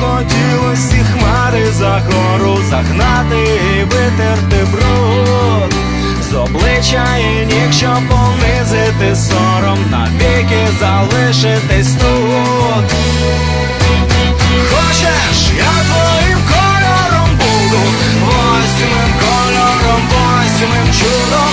Захотілось ці хмари за гору загнати і витерти бруд з обличчя і ніг, щоб понизити сором, навіки залишитись тут. Хочеш, я твоїм кольором буду, восьмим кольором, восьмим чудом,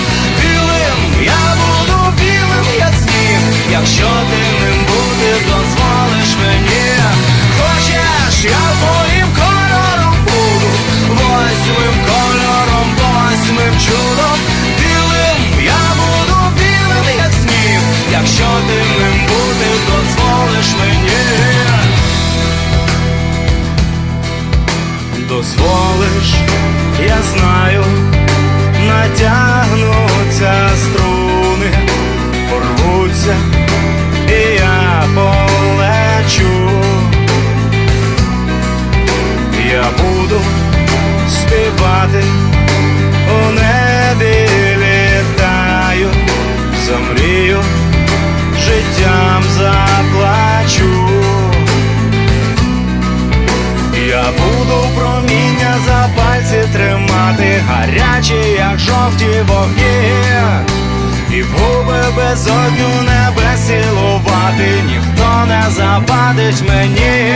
дозволиш, я знаю, натягнуться тримати, гарячі, як жовті вогні, і в губи безодню небес цілувати, ніхто не завадить мені.